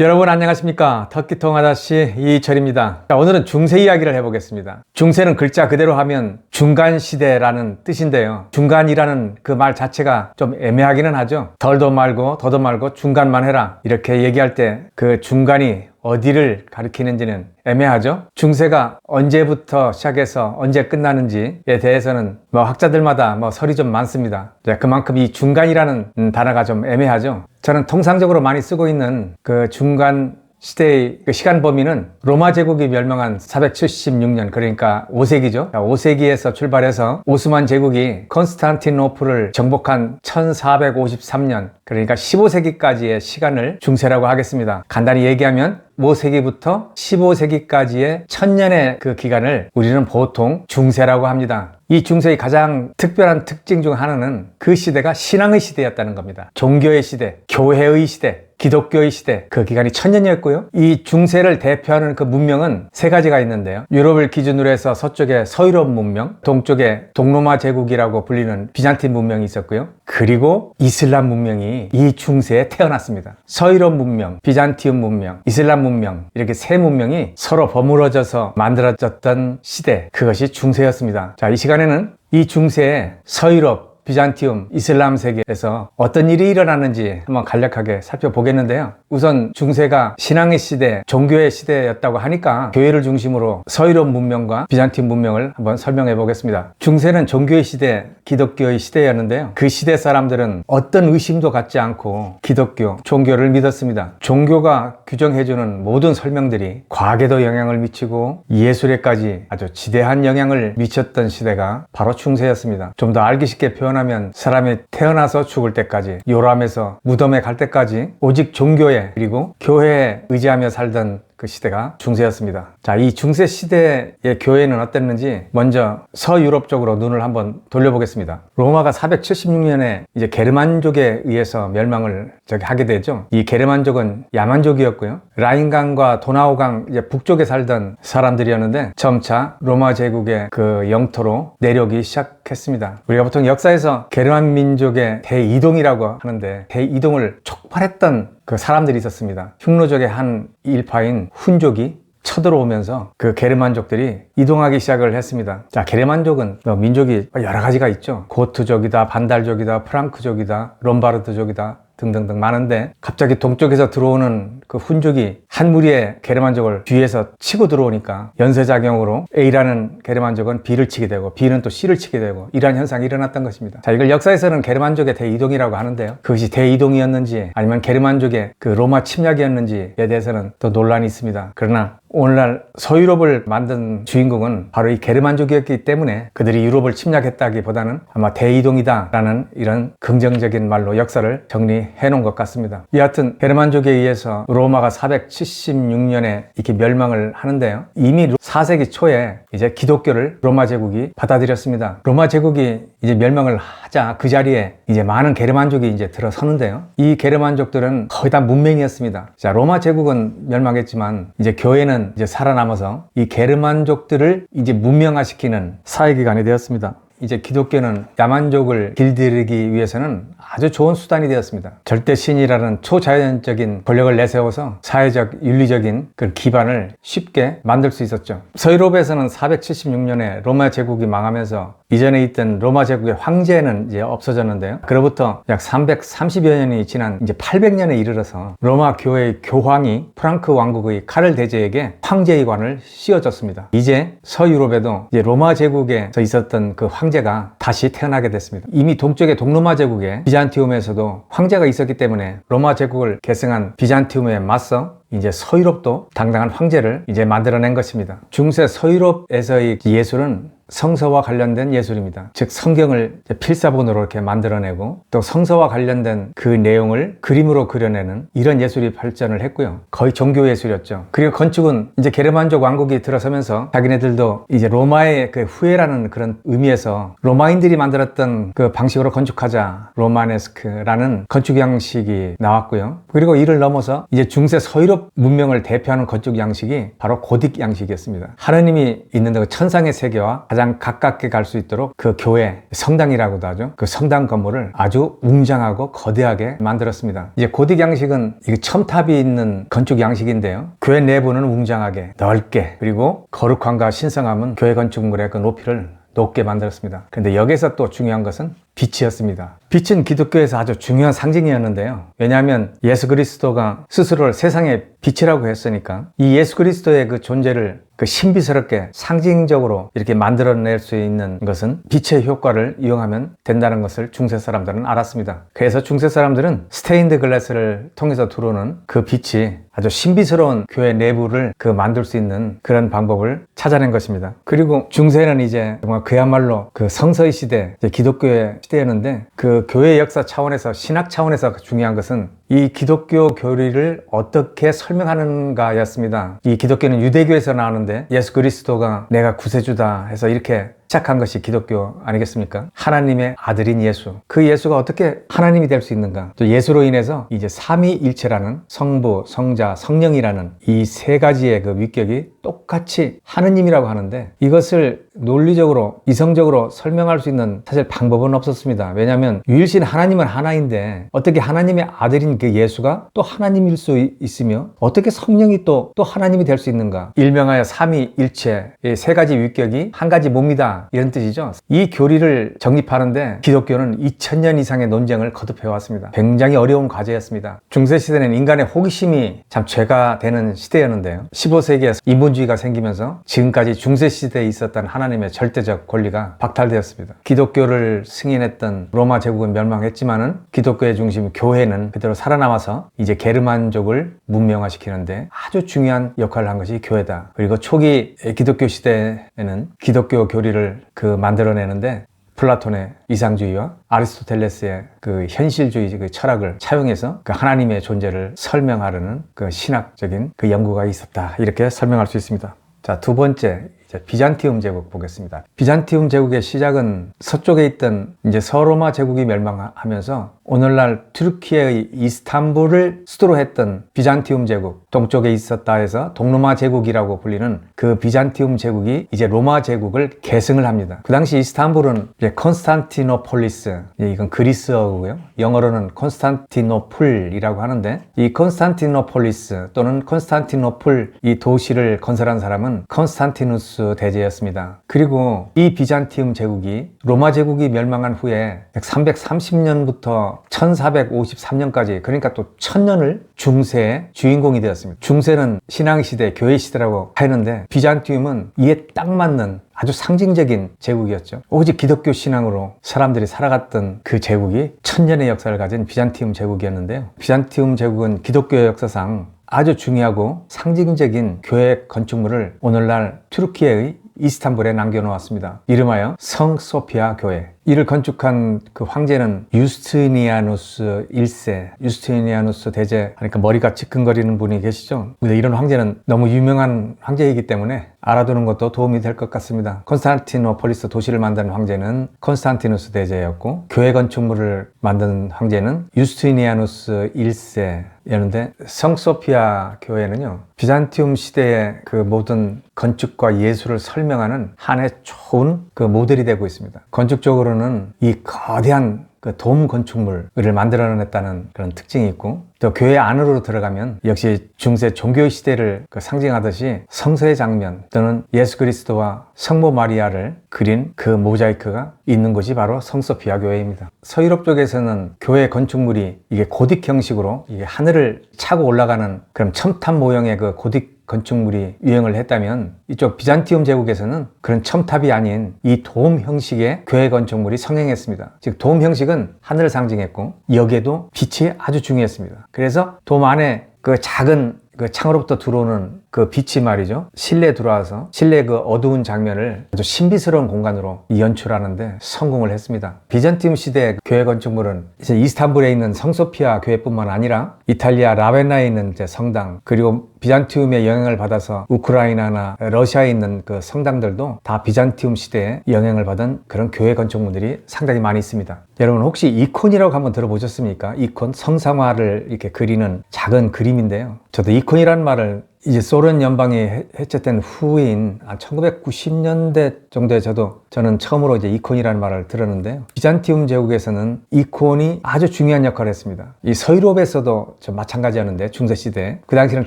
여러분 안녕하십니까? 터키통 아저씨 이철입니다. 자, 오늘은 중세 이야기를 해보겠습니다. 중세는 글자 그대로 하면 중간시대라는 뜻인데요. 중간이라는 그 말 자체가 좀 애매하기는 하죠. 덜도 말고 더도 말고 중간만 해라. 이렇게 얘기할 때 그 중간이 어디를 가리키는지는 애매하죠. 중세가 언제부터 시작해서 언제 끝나는지에 대해서는 뭐 학자들마다 뭐 설이 좀 많습니다. 자, 그만큼 이 중간이라는 음, 단어가 좀 애매하죠. 저는 통상적으로 많이 쓰고 있는 그 중간 시대의 그 시간 범위는 로마 제국이 멸망한 476년 그러니까 5세기죠. 5세기에서 출발해서 오스만 제국이 컨스탄티노플을 정복한 1453년 그러니까 15세기까지의 시간을 중세라고 하겠습니다. 간단히 얘기하면 5세기부터 15세기까지의 천년의 그 기간을 우리는 보통 중세라고 합니다. 이 중세의 가장 특별한 특징 중 하나는 그 시대가 신앙의 시대였다는 겁니다. 종교의 시대, 교회의 시대, 기독교의 시대 그 기간이 천년이었고요. 이 중세를 대표하는 그 문명은 세 가지가 있는데요. 유럽을 기준으로 해서 서쪽에 서유럽 문명, 동쪽에 동로마 제국이라고 불리는 비잔틴 문명이 있었고요. 그리고 이슬람 문명이 이 중세에 태어났습니다. 서유럽 문명, 비잔티움 문명, 이슬람 문명 이렇게 세 문명이 서로 버무러져서 만들어졌던 시대 그것이 중세였습니다. 자, 이 시간에는 이 중세에 서유럽 비잔티움 이슬람 세계에서 어떤 일이 일어났는지 한번 간략하게 살펴보겠는데요. 우선 중세가 신앙의 시대, 종교의 시대였다고 하니까 교회를 중심으로 서유럽 문명과 비잔티움 문명을 한번 설명해 보겠습니다. 중세는 종교의 시대, 기독교의 시대였는데요. 그 시대 사람들은 어떤 의심도 갖지 않고 기독교, 종교를 믿었습니다. 종교가 규정해주는 모든 설명들이 과학에도 영향을 미치고 예술에까지 아주 지대한 영향을 미쳤던 시대가 바로 중세였습니다. 좀 더 알기 쉽게 표현 하면 사람이 태어나서 죽을 때까지 요람에서 무덤에 갈 때까지 오직 종교에 그리고 교회에 의지하며 살던 그 시대가 중세였습니다. 자, 이 중세 시대의 교회는 어땠는지 먼저 서유럽 쪽으로 눈을 한번 돌려보겠습니다. 로마가 476년에 이제 게르만족에 의해서 멸망을 저기 하게 되죠. 이 게르만족은 야만족이었고요. 라인강과 도나우강 이제 북쪽에 살던 사람들이었는데 점차 로마 제국의 그 영토로 내려오기 시작했습니다. 우리가 보통 역사에서 게르만 민족의 대이동이라고 하는데 대이동을 촉발했던 그 사람들이 있었습니다. 흉노족의 한 일파인 훈족이 쳐들어오면서 그 게르만족들이 이동하기 시작을 했습니다. 자, 게르만족은 뭐 민족이 여러 가지가 있죠. 고트족이다, 반달족이다, 프랑크족이다, 롬바르드족이다, 등등등 많은데 갑자기 동쪽에서 들어오는 그 훈족이 한 무리의 게르만족을 뒤에서 치고 들어오니까 연쇄작용으로 A라는 게르만족은 B를 치게 되고 B는 또 C를 치게 되고 이러한 현상이 일어났던 것입니다. 자 이걸 역사에서는 게르만족의 대이동이라고 하는데요. 그것이 대이동이었는지 아니면 게르만족의 그 로마 침략이었는지에 대해서는 또 논란이 있습니다. 그러나 오늘날 서유럽을 만든 주인공은 바로 이 게르만족이었기 때문에 그들이 유럽을 침략했다기보다는 아마 대이동이다라는 이런 긍정적인 말로 역사를 정리해 놓은 것 같습니다. 여하튼 게르만족에 의해서 로마가 476년에 이렇게 멸망을 하는데요. 이미 4세기 초에 이제 기독교를 로마 제국이 받아들였습니다. 로마 제국이 이제 멸망을 하자 그 자리에 이제 많은 게르만족이 이제 들어서는데요. 이 게르만족들은 거의 다 문맹이었습니다. 자, 로마 제국은 멸망했지만 이제 교회는 이제 살아남아서 이 게르만족들을 이제 문명화시키는 사회기관이 되었습니다. 이제 기독교는 야만족을 길들이기 위해서는 아주 좋은 수단이 되었습니다. 절대 신이라는 초자연적인 권력을 내세워서 사회적, 윤리적인 그 기반을 쉽게 만들 수 있었죠. 서유럽에서는 476년에 로마 제국이 망하면서 이전에 있던 로마 제국의 황제는 이제 없어졌는데요. 그로부터 약 330여 년이 지난 이제 800년에 이르러서 로마 교회의 교황이 프랑크 왕국의 카를 대제에게 황제의 관을 씌워줬습니다. 이제 서유럽에도 이제 로마 제국에서 있었던 그 황 제가 다시 태어나게 됐습니다. 이미 동쪽의 동로마 제국에 비잔티움에서도 황제가 있었기 때문에 로마 제국을 계승한 비잔티움에 맞서 이제 서유럽도 당당한 황제를 이제 만들어낸 것입니다. 중세 서유럽에서의 예술은 성서와 관련된 예술입니다. 즉 성경을 필사본으로 이렇게 만들어내고 또 성서와 관련된 그 내용을 그림으로 그려내는 이런 예술이 발전을 했고요. 거의 종교 예술이었죠. 그리고 건축은 이제 게르만족 왕국이 들어서면서 자기네들도 이제 로마의 그 후예라는 그런 의미에서 로마인들이 만들었던 그 방식으로 건축하자 로마네스크라는 건축 양식이 나왔고요. 그리고 이를 넘어서 이제 중세 서유럽 문명을 대표하는 건축 양식이 바로 고딕 양식이었습니다. 하나님이 있는 그 천상의 세계와 가장 가깝게 갈 수 있도록 그 교회, 성당이라고도 하죠. 그 성당 건물을 아주 웅장하고 거대하게 만들었습니다. 이제 고딕 양식은 이 첨탑이 있는 건축 양식인데요. 교회 내부는 웅장하게 넓게 그리고 거룩함과 신성함은 교회 건축물의 그 높이를 높게 만들었습니다. 그런데 여기서 또 중요한 것은 빛이었습니다. 빛은 기독교에서 아주 중요한 상징이었는데요. 왜냐하면 예수 그리스도가 스스로를 세상의 빛이라고 했으니까 이 예수 그리스도의 그 존재를 그 신비스럽게 상징적으로 이렇게 만들어낼 수 있는 것은 빛의 효과를 이용하면 된다는 것을 중세 사람들은 알았습니다. 그래서 중세 사람들은 스테인드 글래스를 통해서 들어오는 그 빛이 아주 신비스러운 교회 내부를 그 만들 수 있는 그런 방법을 찾아낸 것입니다. 그리고 중세는 이제 정말 그야말로 그 성서의 시대, 기독교의 시대였는데 그 교회 역사 차원에서 신학 차원에서 중요한 것은 이 기독교 교리를 어떻게 설명하는가였습니다. 이 기독교는 유대교에서 나오는 데 예수 그리스도가 내가 구세주다 해서 이렇게 시작한 것이 기독교 아니겠습니까? 하나님의 아들인 예수. 그 예수가 어떻게 하나님이 될 수 있는가? 또 예수로 인해서 이제 삼위일체라는 성부, 성자, 성령이라는 이 세 가지의 그 위격이 똑같이 하느님이라고 하는데 이것을 논리적으로 이성적으로 설명할 수 있는 사실 방법은 없었습니다. 왜냐하면 유일신 하나님은 하나인데 어떻게 하나님의 아들인 그 예수가 또 하나님일 수 있으며 어떻게 성령이 또 또 하나님이 될 수 있는가? 일명하여 삼위일체 이세 가지 위격이 한 가지 몸이다 이런 뜻이죠. 이 교리를 정립하는데 기독교는 2000년 이상의 논쟁을 거듭해 왔습니다. 굉장히 어려운 과제였습니다. 중세 시대는 인간의 호기심이 참 죄가 되는 시대였는데요. 15세기에 인본주의가 생기면서 지금까지 중세 시대에 있었던 하나님의 절대적 권리가 박탈되었습니다. 기독교를 승인했던 로마 제국은 멸망했지만은 기독교의 중심 교회는 그대로 살아남아서 이제 게르만족을 문명화시키는데 아주 중요한 역할을 한 것이 교회다. 그리고 초기 기독교 시대에는 기독교 교리를 그 만들어내는데 플라톤의 이상주의와 아리스토텔레스의 그 현실주의 그 철학을 차용해서 그 하나님의 존재를 설명하려는 그 신학적인 그 연구가 있었다. 이렇게 설명할 수 있습니다. 자, 두 번째, 이제 비잔티움 제국 보겠습니다. 비잔티움 제국의 시작은 서쪽에 있던 이제 서로마 제국이 멸망하면서 오늘날 튀르키예의 이스탄불을 수도로 했던 비잔티움 제국, 동쪽에 있었다 해서 동로마 제국이라고 불리는 그 비잔티움 제국이 이제 로마 제국을 계승을 합니다. 그 당시 이스탄불은 이제 컨스탄티노폴리스, 이건 그리스어고요. 영어로는 컨스탄티노플이라고 하는데 이 컨스탄티노폴리스 또는 컨스탄티노플 이 도시를 건설한 사람은 컨스탄티누스 대제였습니다. 그리고 이 비잔티움 제국이 로마 제국이 멸망한 후에 330년부터 1453년까지 그러니까 또 천년을 중세의 주인공이 되었습니다. 중세는 신앙시대, 교회시대라고 하는데 비잔티움은 이에 딱 맞는 아주 상징적인 제국이었죠. 오직 기독교 신앙으로 사람들이 살아갔던 그 제국이 천년의 역사를 가진 비잔티움 제국이었는데요. 비잔티움 제국은 기독교 역사상 아주 중요하고 상징적인 교회 건축물을 오늘날 튀르키예의 이스탄불에 남겨놓았습니다. 이름하여 성 소피아 교회. 이를 건축한 그 황제는 유스티니아누스 1세, 유스티니아누스 대제, 그러니까 머리가 지끈거리는 분이 계시죠? 근데 이런 황제는 너무 유명한 황제이기 때문에 알아두는 것도 도움이 될 것 같습니다. 콘스탄티노폴리스 도시를 만든 황제는 콘스탄티누스 대제였고, 교회 건축물을 만든 황제는 유스티니아누스 1세 였는데, 성소피아 교회는요, 비잔티움 시대의 그 모든 건축과 예술을 설명하는 한해 좋은 그 모델이 되고 있습니다. 건축적으로는 이 거대한 그 돔 건축물을 만들어냈다는 그런 특징이 있고 또 교회 안으로 들어가면 역시 중세 종교 시대를 그 상징하듯이 성서의 장면 또는 예수 그리스도와 성모 마리아를 그린 그 모자이크가 있는 곳이 바로 성서피아 교회입니다. 서유럽 쪽에서는 교회 건축물이 이게 고딕 형식으로 이게 하늘을 차고 올라가는 그런 첨탑 모형의 그 고딕 건축물이 유행을 했다면 이쪽 비잔티움 제국에서는 그런 첨탑이 아닌 이 돔 형식의 교회 건축물이 성행했습니다. 즉 돔 형식은 하늘을 상징했고 여기에도 빛이 아주 중요했습니다. 그래서 돔 안에 그 작은 그 창으로부터 들어오는 그 빛이 말이죠. 실내에 들어와서 실내 그 어두운 장면을 아주 신비스러운 공간으로 연출하는데 성공을 했습니다. 비잔티움 시대 교회 건축물은 이제 이스탄불에 있는 성소피아 교회뿐만 아니라 이탈리아 라벤나에 있는 성당 그리고 비잔티움의 영향을 받아서 우크라이나나 러시아에 있는 그 성당들도 다 비잔티움 시대에 영향을 받은 그런 교회 건축물들이 상당히 많이 있습니다. 여러분 혹시 이콘이라고 한번 들어보셨습니까? 이콘 성상화를 이렇게 그리는 작은 그림인데요. 저도 이콘이라는 말을 이제 소련 연방이 해- 해체된 후인 한 1990년대 정도에 저도 저는 처음으로 이제 이콘이라는 말을 들었는데요. 비잔티움 제국에서는 이콘이 아주 중요한 역할을 했습니다. 이 서유럽에서도 저 마찬가지였는데 중세 시대 그 당시에는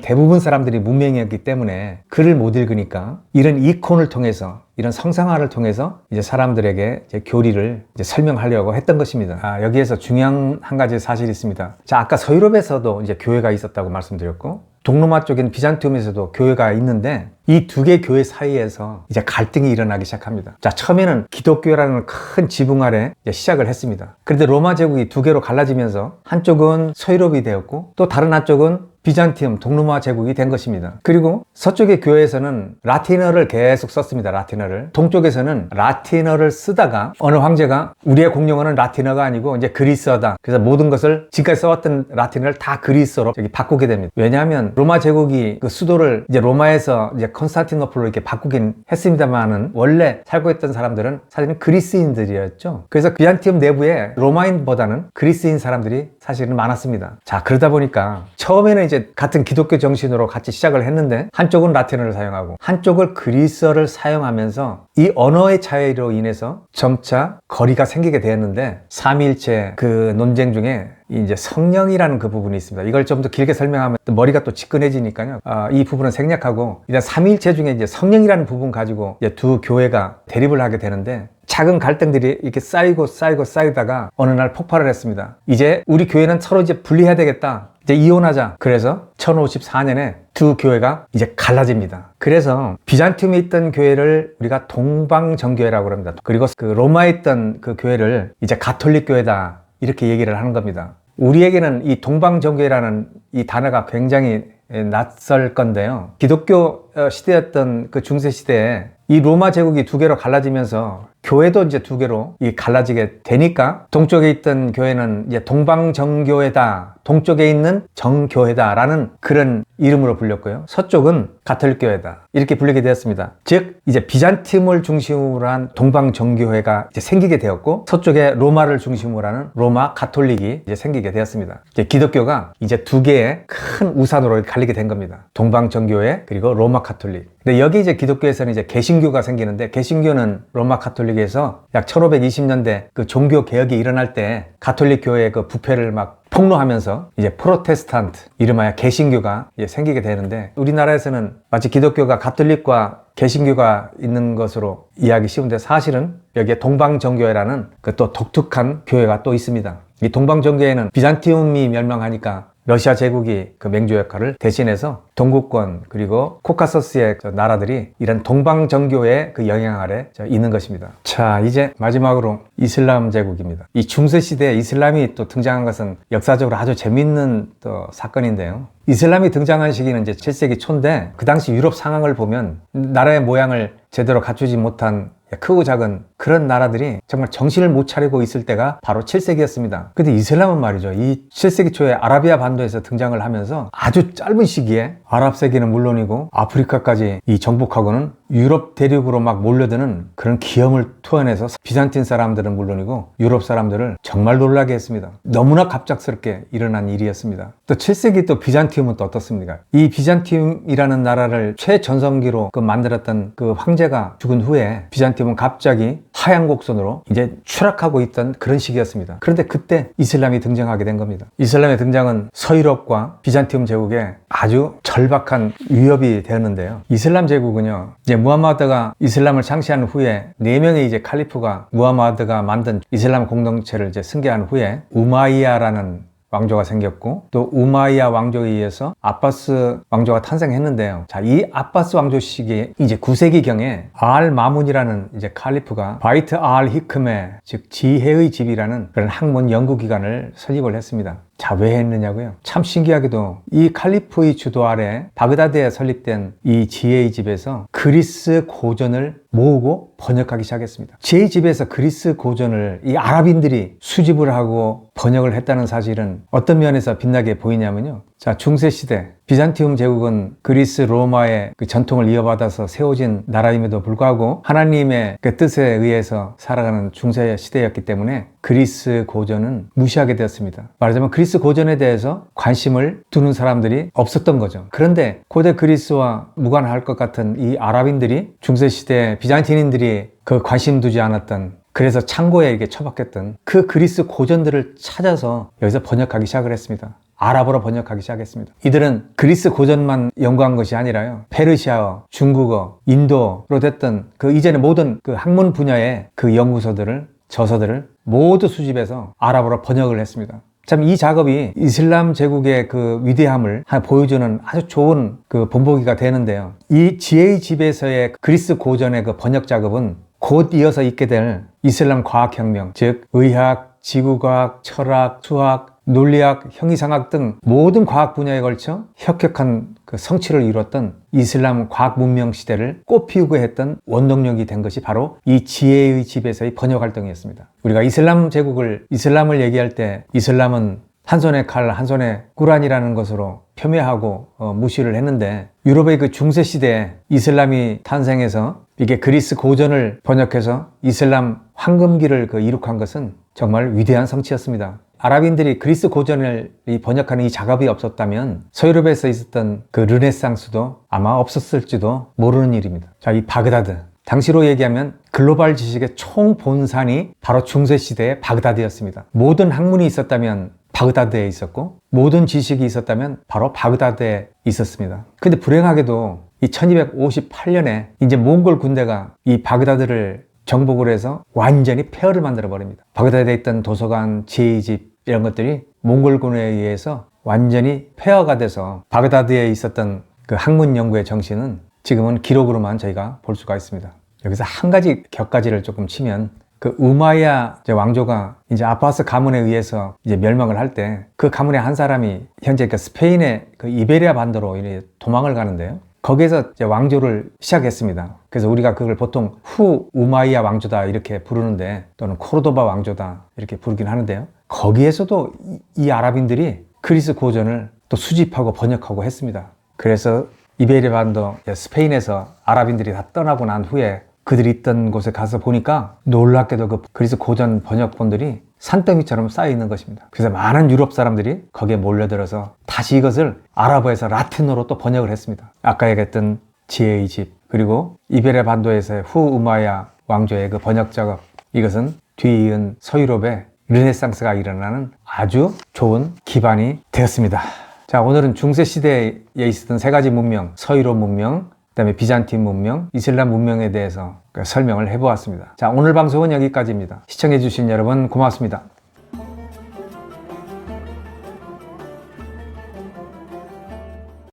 대부분 사람들이 문명이었기 때문에 글을 못 읽으니까 이런 이콘을 통해서 이런 성상화를 통해서 이제 사람들에게 이제 교리를 이제 설명하려고 했던 것입니다. 아, 여기에서 중요한 한 가지 사실이 있습니다. 자, 아까 서유럽에서도 이제 교회가 있었다고 말씀드렸고, 동로마 쪽인 비잔티움에서도 교회가 있는데 이 두 개 교회 사이에서 이제 갈등이 일어나기 시작합니다. 자, 처음에는 기독교라는 큰 지붕 아래 시작을 했습니다. 그런데 로마 제국이 두 개로 갈라지면서 한쪽은 서유럽이 되었고 또 다른 한쪽은 비잔티움, 동로마 제국이 된 것입니다. 그리고 서쪽의 교회에서는 라틴어를 계속 썼습니다. 라틴어를. 동쪽에서는 라틴어를 쓰다가 어느 황제가 우리의 공용어는 라틴어가 아니고 이제 그리스어다. 그래서 모든 것을 지금까지 써왔던 라틴어를 다 그리스어로 여기 바꾸게 됩니다. 왜냐하면 로마 제국이 그 수도를 이제 로마에서 이제 컨스탄티노플로 이렇게 바꾸긴 했습니다만은 원래 살고 있던 사람들은 사실은 그리스인들이었죠. 그래서 비잔티움 내부에 로마인보다는 그리스인 사람들이 사실은 많았습니다. 자, 그러다 보니까 처음에는 이제 같은 기독교 정신으로 같이 시작을 했는데 한쪽은 라틴어를 사용하고 한쪽을 그리스어를 사용하면서 이 언어의 차이로 인해서 점차 거리가 생기게 되었는데 삼위일체 그 논쟁 중에 이제 성령이라는 그 부분이 있습니다. 이걸 좀 더 길게 설명하면 또 머리가 또 지끈해지니까요. 아, 이 부분은 생략하고 일단 삼위일체 중에 이제 성령이라는 부분 가지고 이제 두 교회가 대립을 하게 되는데 작은 갈등들이 이렇게 쌓이고 쌓이고 쌓이다가 어느 날 폭발을 했습니다. 이제 우리 교회는 서로 이제 분리해야 되겠다. 이제 이혼하자. 그래서 1054년에 두 교회가 이제 갈라집니다. 그래서 비잔티움에 있던 교회를 우리가 동방정교회라고 합니다. 그리고 그 로마에 있던 그 교회를 이제 가톨릭 교회다. 이렇게 얘기를 하는 겁니다. 우리에게는 이 동방정교회라는 이 단어가 굉장히 낯설 건데요. 기독교 어, 시대였던 그 중세 시대에 이 로마 제국이 두 개로 갈라지면서 교회도 이제 두 개로 이 갈라지게 되니까 동쪽에 있던 교회는 이제 동방정교회다. 동쪽에 있는 정교회다라는 그런 이름으로 불렸고요. 서쪽은 가톨교회다. 이렇게 불리게 되었습니다. 즉 이제 비잔티움을 중심으로 한 동방정교회가 이제 생기게 되었고 서쪽에 로마를 중심으로 하는 로마 가톨릭이 이제 생기게 되었습니다. 이제 기독교가 이제 두 개의 큰 우산으로 갈리게 된 겁니다. 동방정교회 그리고 로마 가톨릭. 근데 여기 이제 기독교에서는 이제 개신교가 생기는데 개신교는 로마 가톨릭 에서 약 1520년대 그 종교 개혁이 일어날 때 가톨릭 교회의 그 부패를 막 폭로하면서 이제 프로테스탄트 이름하여 개신교가 이제 생기게 되는데 우리나라에서는 마치 기독교가 가톨릭과 개신교가 있는 것으로 이해하기 쉬운데 사실은 여기에 동방정교회라는 그 또 독특한 교회가 또 있습니다. 이 동방정교회는 비잔티움이 멸망하니까 러시아 제국이 그 맹주 역할을 대신해서 동구권 그리고 코카서스의 저 나라들이 이런 동방 정교의 그 영향 아래 저 있는 것입니다. 자 이제 마지막으로 이슬람 제국입니다. 이 중세 시대에 이슬람이 또 등장한 것은 역사적으로 아주 재밌는 또 사건인데요. 이슬람이 등장한 시기는 이제 7세기 초인데 그 당시 유럽 상황을 보면 나라의 모양을 제대로 갖추지 못한 크고 작은 그런 나라들이 정말 정신을 못 차리고 있을 때가 바로 7세기였습니다. 근데 이슬람은 말이죠. 이 7세기 초에 아라비아 반도에서 등장을 하면서 아주 짧은 시기에 아랍 세계는 물론이고 아프리카까지 이 정복하고는 유럽 대륙으로 막 몰려드는 그런 기염을 토해내서 비잔틴 사람들은 물론이고 유럽 사람들을 정말 놀라게 했습니다. 너무나 갑작스럽게 일어난 일이었습니다. 또 7세기 또 비잔티움은 또 어떻습니까? 이 비잔티움이라는 나라를 최전성기로 그 만들었던 그 황제가 죽은 후에 비잔티움은 갑자기 하얀 곡선으로 이제 추락하고 있던 그런 시기였습니다. 그런데 그때 이슬람이 등장하게 된 겁니다. 이슬람의 등장은 서유럽과 비잔티움 제국에 아주 절박한 위협이 되었는데요. 이슬람 제국은요, 이제 무함마드가 이슬람을 창시한 후에 네 명의 이제 칼리프가 무함마드가 만든 이슬람 공동체를 이제 승계한 후에 우마이야라는 왕조가 생겼고 또 우마이야 왕조에 의해서 아바스 왕조가 탄생했는데요. 자, 이 아바스 왕조 시기에 이제 9세기 경에 알 마문이라는 이제 칼리프가 바이트 알 히크메 즉 지혜의 집이라는 그런 학문 연구 기관을 설립을 했습니다. 자, 왜 했느냐고요? 참 신기하게도 이 칼리프의 주도 아래 바그다드에 설립된 이 지혜의 집에서 그리스 고전을 모으고 번역하기 시작했습니다. 지혜의 집에서 그리스 고전을 이 아랍인들이 수집을 하고 번역을 했다는 사실은 어떤 면에서 빛나게 보이냐면요. 자, 중세시대 비잔티움 제국은 그리스 로마의 그 전통을 이어받아서 세워진 나라임에도 불구하고 하나님의 그 뜻에 의해서 살아가는 중세 시대였기 때문에 그리스 고전은 무시하게 되었습니다. 말하자면 그리스 고전에 대해서 관심을 두는 사람들이 없었던 거죠. 그런데 고대 그리스와 무관할 것 같은 이 아랍인들이 중세 시대 비잔티인들이 그 관심 두지 않았던 그래서 창고에 이렇게 처박혔던 그 그리스 고전들을 찾아서 여기서 번역하기 시작을 했습니다. 아랍어로 번역하기 시작했습니다. 이들은 그리스 고전만 연구한 것이 아니라요. 페르시아어, 중국어, 인도로 됐던 그 이전의 모든 그 학문 분야의 그 연구서들을 저서들을 모두 수집해서 아랍어로 번역을 했습니다. 참 이 작업이 이슬람 제국의 그 위대함을 보여주는 아주 좋은 그 본보기가 되는데요. 이 지혜의 집에서의 그리스 고전의 그 번역 작업은 곧 이어서 있게 될 이슬람 과학혁명, 즉 의학, 지구과학, 철학, 수학, 논리학, 형이상학 등 모든 과학 분야에 걸쳐 혁혁한 그 성취를 이뤘던 이슬람 과학 문명 시대를 꽃피우고 했던 원동력이 된 것이 바로 이 지혜의 집에서의 번역 활동이었습니다. 우리가 이슬람 제국을 이슬람을 얘기할 때 이슬람은 한 손에 칼, 한 손에 꾸란이라는 것으로 폄훼하고 어, 무시를 했는데 유럽의 그 중세 시대에 이슬람이 탄생해서 이게 그리스 고전을 번역해서 이슬람 황금기를 그 이룩한 것은 정말 위대한 성취였습니다. 아랍인들이 그리스 고전을 번역하는 이 작업이 없었다면 서유럽에서 있었던 그 르네상스도 아마 없었을지도 모르는 일입니다. 자, 이 바그다드. 당시로 얘기하면 글로벌 지식의 총 본산이 바로 중세시대의 바그다드였습니다. 모든 학문이 있었다면 바그다드에 있었고 모든 지식이 있었다면 바로 바그다드에 있었습니다. 근데 불행하게도 이 1258년에 이제 몽골 군대가 이 바그다드를 정복을 해서 완전히 폐허를 만들어 버립니다. 바그다드에 있던 도서관, 지혜집 이런 것들이 몽골군에 의해서 완전히 폐허가 돼서 바그다드에 있었던 그 학문 연구의 정신은 지금은 기록으로만 저희가 볼 수가 있습니다. 여기서 한 가지 격가지를 조금 치면 그 우마야 왕조가 이제 아파스 가문에 의해서 이제 멸망을 할 때 그 가문의 한 사람이 현재 그 스페인의 그 이베리아 반도로 도망을 가는데요. 거기에서 이제 왕조를 시작했습니다. 그래서 우리가 그걸 보통 후 우마이야 왕조다 이렇게 부르는데 또는 코르도바 왕조다 이렇게 부르긴 하는데요. 거기에서도 이, 이 아랍인들이 그리스 고전을 또 수집하고 번역하고 했습니다. 그래서 이베리아 반도 스페인에서 아랍인들이 다 떠나고 난 후에 그들이 있던 곳에 가서 보니까 놀랍게도 그 그리스 고전 번역본들이 산더미처럼 쌓여 있는 것입니다. 그래서 많은 유럽 사람들이 거기에 몰려들어서 다시 이것을 아랍어에서 라틴어로 또 번역을 했습니다. 아까 얘기했던 지혜의 집 그리고 이베레 반도에서의 후 우마야 왕조의 그 번역 작업 이것은 뒤이은 서유럽의 르네상스가 일어나는 아주 좋은 기반이 되었습니다. 자 오늘은 중세 시대에 있었던 세 가지 문명 서유럽 문명 그다음에 비잔틴 문명, 이슬람 문명에 대해서 설명을 해보았습니다. 자, 오늘 방송은 여기까지입니다. 시청해주신 여러분 고맙습니다.